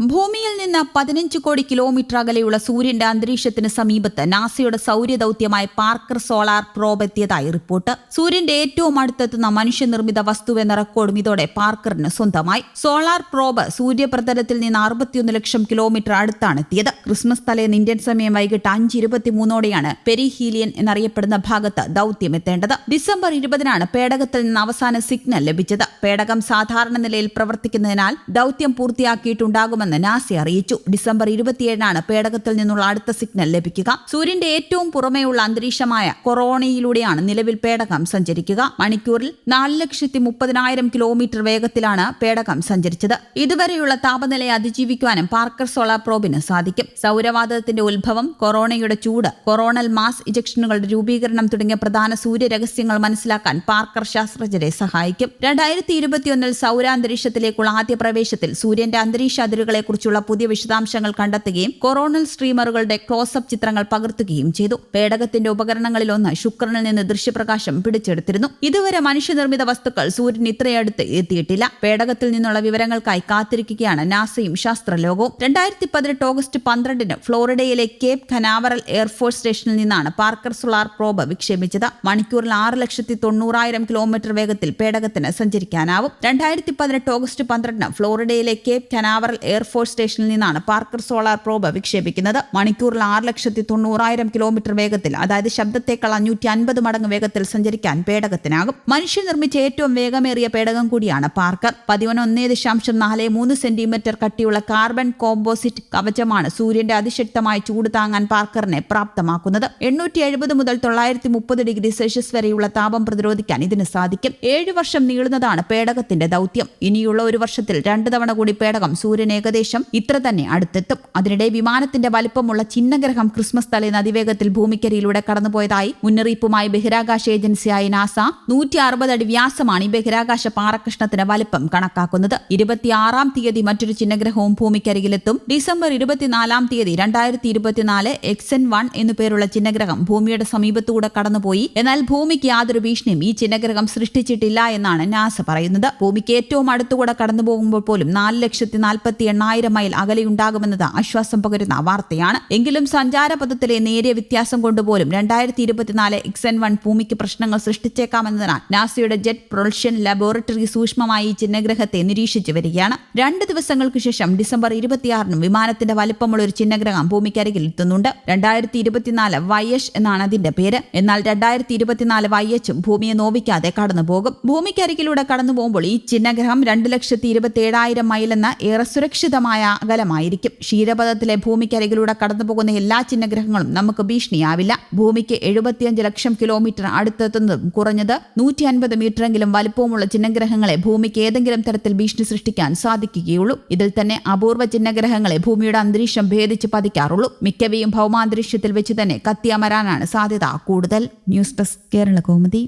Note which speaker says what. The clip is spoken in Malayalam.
Speaker 1: ഭൂമിയിൽ നിന്ന് പതിനഞ്ച് കോടി കിലോമീറ്റർ അകലെയുള്ള സൂര്യന്റെ അന്തരീക്ഷത്തിന് സമീപത്ത് നാസയുടെ സൗര്യദൌത്യമായ പാർക്കർ സോളാർ പ്രോബ് എത്തിയതായി റിപ്പോർട്ട്. സൂര്യന്റെ ഏറ്റവും അടുത്തെത്തുന്ന മനുഷ്യനിർമ്മിത വസ്തുവെന്ന റെക്കോർഡും ഇതോടെ പാർക്കറിന് സ്വന്തമായി. സോളാർ പ്രോബ് സൂര്യപ്രതലത്തിൽ നിന്ന് അറുപത്തിയൊന്ന് ലക്ഷം കിലോമീറ്റർ അടുത്താണ് എത്തിയത്. ക്രിസ്മസ് തലേന്ന് ഇന്ത്യൻ സമയം വൈകിട്ട് അഞ്ച് ഇരുപത്തിമൂന്നോടെയാണ് പെരിഹീലിയൻ എന്നറിയപ്പെടുന്ന ഭാഗത്ത് ദൌത്യം എത്തേണ്ടത്. ഡിസംബർ ഇരുപതിനാണ് പേടകത്തിൽ നിന്ന് അവസാന സിഗ്നൽ ലഭിച്ചത്. പേടകം സാധാരണ നിലയിൽ പ്രവർത്തിക്കുന്നതിനാൽ ദൌത്യം പൂർത്തിയാക്കിയിട്ടുണ്ടാകുമെന്ന് നാസ അറിയിച്ചു. ഡിസംബർ ഇരുപത്തിയേഴിനാണ് പേടകത്തിൽ നിന്നുള്ള അടുത്ത സിഗ്നൽ ലഭിക്കുക. സൂര്യന്റെ ഏറ്റവും പുറമേയുള്ള അന്തരീക്ഷമായ കൊറോണയിലൂടെയാണ് നിലവിൽ പേടകം സഞ്ചരിക്കുക. മണിക്കൂറിൽ നാല് ലക്ഷത്തി മുപ്പതിനായിരം കിലോമീറ്റർ വേഗത്തിലാണ് പേടകം സഞ്ചരിച്ചത്. ഇതുവരെയുള്ള താപനിലയെ അതിജീവിക്കാനും പാർക്കർ സോളാർ പ്രോബിന് സാധിക്കും. സൗരവാതകത്തിന്റെ ഉത്ഭവം കൊറോണയുടെ ചൂട് കൊറോണൽ മാസ് ഇജക്ഷനുകളുടെ രൂപീകരണം തുടങ്ങിയ പ്രധാന സൂര്യരഹസ്യങ്ങൾ മനസ്സിലാക്കാൻ പാർക്കർ ശാസ്ത്രജ്ഞരെ സഹായിക്കും. രണ്ടായിരത്തി ഇരുപത്തിയൊന്നിൽ സൗരാന്തരീക്ഷത്തിലേക്കുള്ള ആദ്യ പ്രവേശത്തിൽ സൂര്യന്റെ അന്തരീക്ഷ അതിരുകളെക്കുറിച്ചുള്ള പുതിയ വിശദാംശങ്ങൾ കണ്ടെത്തുകയും കൊറോണൽ സ്ട്രീമറുകളുടെ ക്ലോസപ്പ് ചിത്രങ്ങൾ പകർത്തുകയും ചെയ്തു. പേടകത്തിന്റെ ഉപകരണങ്ങളിലൊന്ന് ശുക്രനിൽ നിന്ന് ദൃശ്യപ്രകാശം പിടിച്ചെടുത്തിരുന്നു. ഇതുവരെ മനുഷ്യനിർമ്മിത വസ്തുക്കൾ സൂര്യൻ ഇത്രയടുത്ത് എത്തിയിട്ടില്ല. പേടകത്തിൽ നിന്നുള്ള വിവരങ്ങൾക്കായി കാത്തിരിക്കുകയാണ് നാസയും ശാസ്ത്രലോകവും. രണ്ടായിരത്തി പതിനെട്ട് ഓഗസ്റ്റ് പന്ത്രണ്ടിന് ഫ്ലോറിഡയിലെ കേപ് ഖനാവറൽ എയർഫോഴ്സ് സ്റ്റേഷനിൽ നിന്നാണ് പാർക്കർ സോളാർ പ്രോബ് വിക്ഷേപിച്ചത്. മണിക്കൂറിൽ ആറ് ലക്ഷത്തി തൊണ്ണൂറായിരം കിലോമീറ്റർ വേഗത്തിൽ പേടകത്തിന് സഞ്ചരിക്കാനാവും. രണ്ടായിരത്തി പതിനെട്ട് ഓഗസ്റ്റ് പന്ത്രണ്ടിന് ഫ്ലോറിഡയിലെ കേപ് കനാവറൽ എയർഫോഴ്സ് സ്റ്റേഷനിൽ നിന്നാണ് പാർക്കർ സോളാർ പ്രോബ് വിക്ഷേപിക്കുന്നത്. മണിക്കൂറിൽ ആറ് ലക്ഷത്തി തൊണ്ണൂറായിരം കിലോമീറ്റർ വേഗത്തിൽ അതായത് ശബ്ദത്തേക്കാൾ അഞ്ഞൂറ്റി അൻപത് മടങ്ങ് വേഗത്തിൽ സഞ്ചരിക്കാൻ പേടകത്തിനാകും. മനുഷ്യൻ നിർമ്മിച്ച ഏറ്റവും വേഗമേറിയ പേടകം കൂടിയാണ് പാർക്കർ. പതിവൊന്നേ ദശാംശം നാല് മൂന്ന് സെന്റിമീറ്റർ കട്ടിയുള്ള കാർബൺ കോമ്പോസിറ്റ് കവചമാണ് സൂര്യന്റെ അതിശക്തമായ ചൂട് താങ്ങാൻ പാർക്കറിനെ പ്രാപ്തമാക്കുന്നത്. എണ്ണൂറ്റി എഴുപത് മുതൽ തൊള്ളായിരത്തി മുപ്പത് ഡിഗ്രി സെൽഷ്യസ് വരെയുള്ള താപം പ്രതിരോധിക്കാൻ ഇതിന് സാധിക്കും. ഏഴ് വർഷം നീളുന്നതാണ് പേടകത്തിന്റെ ദൗത്യം. ഇനിയുള്ള ഒരു വർഷത്തിൽ രണ്ട് തവണ കൂടി പേടകം സൂര്യൻ ഏകദേശം ഇത്ര തന്നെ അടുത്തെത്തും. അതിനിടെ വിമാനത്തിന്റെ വലിപ്പമുള്ള ചിഹ്നഗ്രഹം ക്രിസ്മസ് തലേന്ന് അതിവേഗത്തിൽ ഭൂമിക്കരിയിലൂടെ കടന്നുപോയതായി മുന്നറിയിപ്പുമായി ബഹിരാകാശ ഏജൻസിയായ നാസ നൂറ്റി അറുപത് അടി വ്യാസമാണ് ഈ ബഹിരാകാശ പാറകൃഷ്ണത്തിന് വലിപ്പം കണക്കാക്കുന്നത്. ഇരുപത്തിയാറാം തീയതി മറ്റൊരു ചിഹ്നഗ്രഹവും ഭൂമിക്കരികിലെത്തും. ഡിസംബർ ഇരുപത്തിനാലാം തീയതി രണ്ടായിരത്തി ഇരുപത്തിനാല് എക്സൻ വൺ എന്നുപേരുള്ള ചിഹ്നഗ്രഹം ഭൂമിയുടെ സമീപത്തൂടെ കടന്നുപോയി. എന്നാൽ ഭൂമിക്ക് യാതൊരു ഭീഷണിയും ഈ ചിഹ്നഗ്രഹം സൃഷ്ടിച്ചിട്ടില്ല എന്നാണ് നാസ പറയുന്നത്. ഭൂമിക്ക് ഏറ്റവും അടുത്തുകൂടെ കടന്നു പോകുമ്പോൾ പോലും നാല് ലക്ഷത്തി നാൽപ്പത്തി എണ്ണായിരം മൈൽ അകലെയുണ്ടാകുമെന്നത് ആശ്വാസം പകരുന്ന വാർത്തയാണ്. എങ്കിലും സഞ്ചാരപഥത്തിലെ നേരിയ വ്യത്യാസം കൊണ്ടുപോലും രണ്ടായിരത്തി ഇരുപത്തിനാല് എക്സൻ വൺ ഭൂമിക്ക് പ്രശ്നങ്ങൾ സൃഷ്ടിച്ചേക്കാമെന്നതിനാൽ നാസയുടെ ജെറ്റ് പ്രൊഡക്ഷൻ ലബോറട്ടറി സൂക്ഷ്മമായി ചിഹ്നഗ്രഹത്തെ നിരീക്ഷിച്ചു വരികയാണ്. രണ്ട് ദിവസങ്ങൾക്ക് ശേഷം ഡിസംബർ ഇരുപത്തിയാറിനും വിമാനത്തിന്റെ വലിപ്പമുള്ള ഒരു ചിഹ്നഗ്രഹം ഭൂമിക്കരികിൽ എത്തുന്നുണ്ട്. രണ്ടായിരത്തി ഇരുപത്തിനാല് വൈയഷ് എന്നാണ് അതിന്റെ പേര്. എന്നാൽ രണ്ടായിരത്തി ഇരുപത്തിനാല് ഉം ഭൂമിയെ നോവിക്കാതെ കടന്നുപോകും. ഭൂമിക്കരികിലൂടെ കടന്നു പോകുമ്പോൾ ഈ ചിഹ്നഗ്രഹം രണ്ട് ലക്ഷത്തി ഇരുപത്തി ഏഴായിരം മൈൽ എന്ന ഏറെ സുരക്ഷിതമായ അകലമായിരിക്കും. ക്ഷീരപഥത്തിലെ ഭൂമിക്കരികിലൂടെ കടന്നുപോകുന്ന എല്ലാ ചിഹ്നഗ്രഹങ്ങളും നമുക്ക് ഭീഷണിയാവില്ല. ഭൂമിക്ക് എഴുപത്തിയഞ്ച് ലക്ഷം കിലോമീറ്റർ അടുത്തെത്തുന്നതും കുറഞ്ഞത് നൂറ്റി അൻപത് മീറ്ററെങ്കിലും വലുപ്പവുമുള്ള ചിഹ്നഗ്രഹങ്ങളെ ഭൂമിക്ക് ഏതെങ്കിലും തരത്തിൽ ഭീഷണി സൃഷ്ടിക്കാൻ സാധിക്കുകയുള്ളൂ. ഇതിൽ തന്നെ അപൂർവ ചിഹ്നഗ്രഹങ്ങളെ ഭൂമിയുടെ അന്തരീക്ഷം ഭേദിച്ച് പതിക്കാറുള്ളൂ. മിക്കവയും ഭൗമാന്തരീക്ഷത്തിൽ വെച്ച് തന്നെ കത്തിയമരാനാണ് സാധ്യത കൂടുതൽ. News desk Kerala Kaumudi.